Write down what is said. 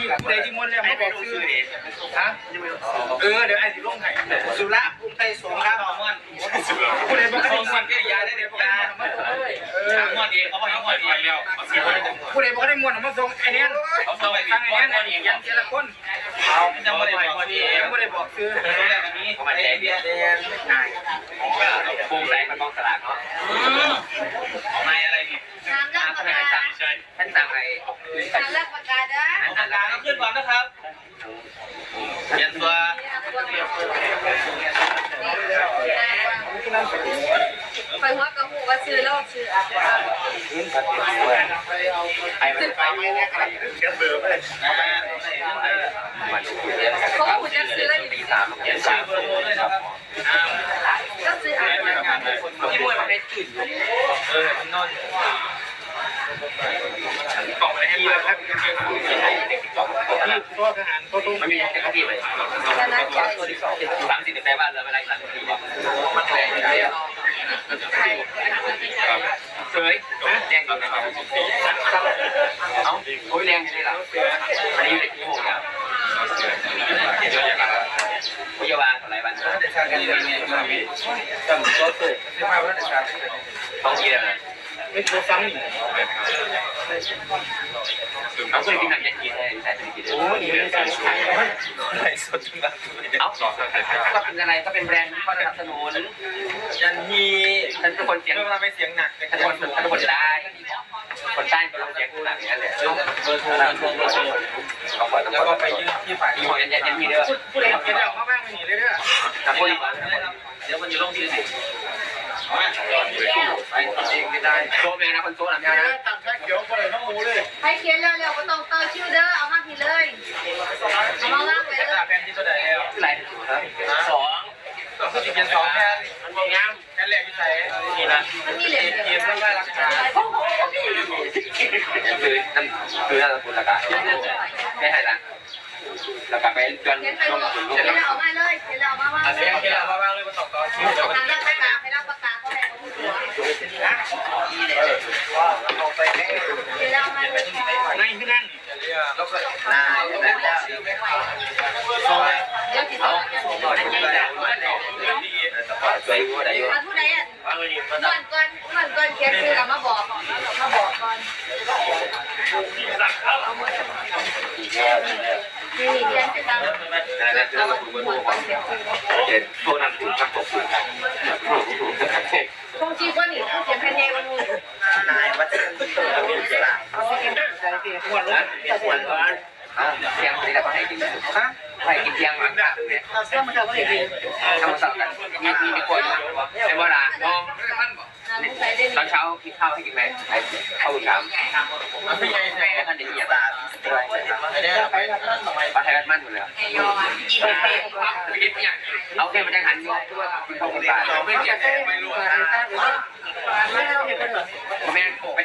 ซื้อฮะเออเดี๋ยวไอ้สิลงให้สุระภูมิไทยสงฆ์ครับผู้ใดบ่ได้ม่วนยาได้เดี๋ยวยาเออทางงวดเองเขาบอกยังงวดเองแล้วผู้ใดบ่ได้ม่วนมาส่งไอ้เนี่ยเขาส่งไปทางไอ้เนี่ยยันเจละคนเขาจะไม่ได้บอกงวดเองยังบ่ได้บอกซื้อตัวแรกอันนี้ผมมาแจ้งเบียร์นายปูแรงมันกองสลากเนาะนายอะไรนี่ น้ำรักประกาศ ท่านสั่งไอ้ น้ำรักประกาศนะ อันตรายต้องขึ้นก่อนนะครับเรี ยันตัวไปหัวกระหูว่าซื้อแล้วซื้ออะไอ้มันไปไม่ได้ใครเชื่อเบอร์ไปเลยเขาหูจะซื้อแล้วอยู่ดีสามซื้อเบอร์โทรเลยนะครับก็ซื้ออะที่มวยมันให้ตื่นเออคุณน นท์กล่องอะไรให้มาครับตัวทหารตัวตุ้มมันมีแค่ที่เลยชนะใจสองสามสิบแปลว่าเราอะไรหลังทีมันแรงเลยเคยแรงก่อนนะครับเอ้าโอ้ยแรงใช่ไหมล่ะอันนี้เป็นที่หกอย่างวิทยาวันอะไรบ้างจำตัวเตะสิบห้าวันนะครับต้องเยี่ยม ไม่ตัวซ้ำอีกเอาเคยกินหนังยันยีนเลยแต่ไม่กินโอ้ยนี่การขายอะไรสดจังเลยเอ้าก็เป็นอะไรก็เป็นแบรนด์ที่เขาสนับสนุนยันฮีฉันเป็นคนเสียงเรื่องทำให้เสียงหนักฉันเป็นคนฉันเป็นคนใต้คนใต้เป็นคนเสียงหนักอย่างนั้นเลยเบอร์โทรเบอร์โทรเขาบอกต้องแล้วก็ไปยืนที่ฝ่ายมียันยันยันยีเด้อผู้ใดเห็นแล้วมาบ้างไม่หนีเลยเด้อกับคนเดี๋ยวมันจะลงที่ไหน โซแมนนะคนโซหลังอย่านะตามแค่เขียวไปน้องมูเลยให้เขียนเร็วๆก็ต้องเติมชื่อเด้อ เอามาผิดเลยเอามาล่างไปจะเลยตาแพนที่ตัวใดแล้วอะไรสองก็จะเป็นสองแค่มันบอกยังแค่แรกที่ใส่นี่นะมันมีเหรียญเกเดียมวเพื่อไล่รักษาคือนั่นคือนั่นคุณละกันไม่ให้ละแล้วก็ไปจนเขียนไปลหมงดถึงลูกเขียนแล้วเอามาเลยเขียนแล้วเอามาว่า แล้วก็นายซอยเดี๋ยวติดต่อกันสวยกูได้อยู่มาผู้ใดอะก่อนก่อนก่อนก่อนเขียนชื่อกับมาบอกมาบอกก่อนนี่เขียนจะตามนั่นคือเราคุณเบอร์โทรของเจ็ดโทรนั่นถึงทักตกคงจีบว่านี่เขียนแผ่นแดงมันมูนวัดเอาไปกิน ใจเสียขวดแล้วขวดก่อนเที่ยงนี่เราก็ให้กินฮะให้กินเที่ยงหลังจากเนี่ยเราเชื่อมันจะไม่ได้กินทำสับกันมีมีมีคนไอ้โบราน้องน้ำใส่ได้ตอนเช้ากินข้าวให้กินไหมข้าวกามมันไม่ใช่ไหนแล้วท่านเหยียบไอ้เนี่ยไปรับนั่นทำไปไทยมันหมดเลยเอาแค่มันจะหันยอตัวกินข้าวกับปลาเราไม่เก็บไม่รู้นะแม่ไป